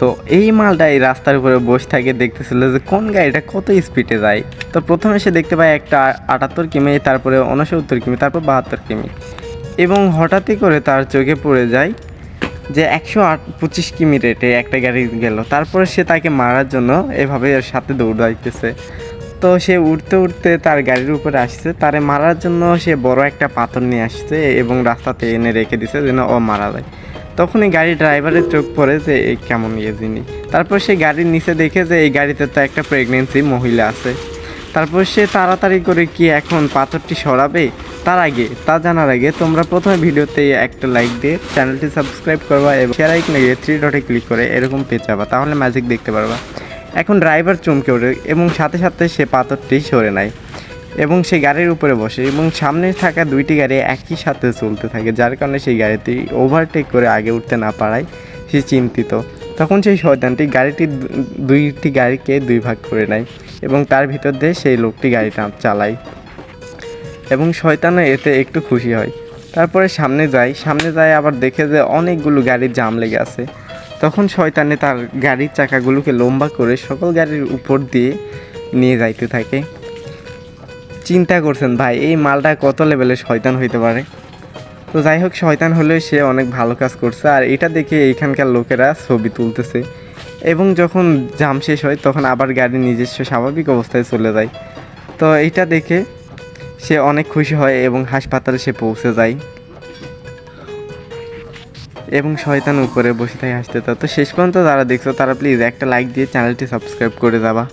তো এই মালটা এই রাস্তার উপরে বসে থাকে, দেখতেছিল যে কোন গাড়িটা কত স্পিডে যায়। তো প্রথমে সে দেখতে পায় একটা আটাত্তর কিমি, তারপরে উনসত্তর কিমি, তারপর বাহাত্তর কিমি। এবং হঠাৎই করে তার চোখে পড়ে যায় যে একশো আট পঁচিশ কিমি রেটে একটা গাড়ি গেল। তারপরে সে তাকে মারার জন্য এভাবে এর সাথে দৌড়াইতেছে তো সে উঠতে উঠতে তার গাড়ির উপরে আসছে। তারে মারার জন্য সে বড় একটা পাথর নিয়ে আসছে এবং রাস্তাতে এনে রেখে দিছে যেন ও মারা যায়। তখন এই গাড়ির ড্রাইভারের চোখ পড়ে যে এই কেমন ইয়ে জিনিস তারপর সে গাড়ির নিচে দেখে যে, এই গাড়িতে তো একটা প্রেগনেন্সি মহিলা আছে। তারপর সে তাড়াতাড়ি করে, কি এখন পাথরটি সরাবে? তার আগে, তা জানার আগে তোমরা প্রথমে ভিডিওতে একটা লাইক দিয়ে চ্যানেলটি সাবস্ক্রাইব করবা এবং শেয়ার আইকন গিয়ে থ্রি ডটে ক্লিক করে এরকম পেয়ে যাবা, তাহলে ম্যাজিক দেখতে পারবা। এখন ড্রাইভার চমকে ওঠে এবং সাথে সাথে সে পাথরটি সরে নেয়। এবং সেই গাড়ির উপরে বসে এবং সামনে থাকা দুইটি গাড়ি একই সাথে চলতে থাকে, যার কারণে সেই গাড়িটি ওভারটেক করে আগে উঠতে না পারায় সে চিন্তিত। তখন সেই শয়তানটি গাড়িটি দুইটি গাড়িকে দুই ভাগ করে নেয় এবং তার ভিতর দিয়ে সেই লোকটি গাড়িটা চালায় এবং শয়তানও এতে একটু খুশি হয়। তারপরে সামনে যায় সামনে যায় আবার দেখে যে অনেকগুলো গাড়ির জাম লেগে আছে। তখন শয়তানে তার গাড়ির চাকাগুলোকে লম্বা করে সকল গাড়ির উপর দিয়ে নিয়ে যাইতে থাকে। চিন্তা করছেন, ভাই, এই মালটা কত লেভেলের শয়তান হইতে পারে? তো যাই হোক, শয়তান হলেও সে অনেক ভালো কাজ করছে, আর এটা দেখে এইখানকার লোকেরা ছবি তুলতেছে এবং যখন জাম শেষ হয়, তখন আবার গাড়ি নিজস্ব স্বাভাবিক অবস্থায় চলে যায়। তো এইটা দেখে সে অনেক খুশি হয় এবং হাসপাতালে সে পৌঁছে যায় এবং শয়তান উপরে বসে থাকে হাসতে তো শেষ পর্যন্ত যারা দেখছ, তারা প্লিজ একটা লাইক দিয়ে চ্যানেলটি সাবস্ক্রাইব করে যাবা।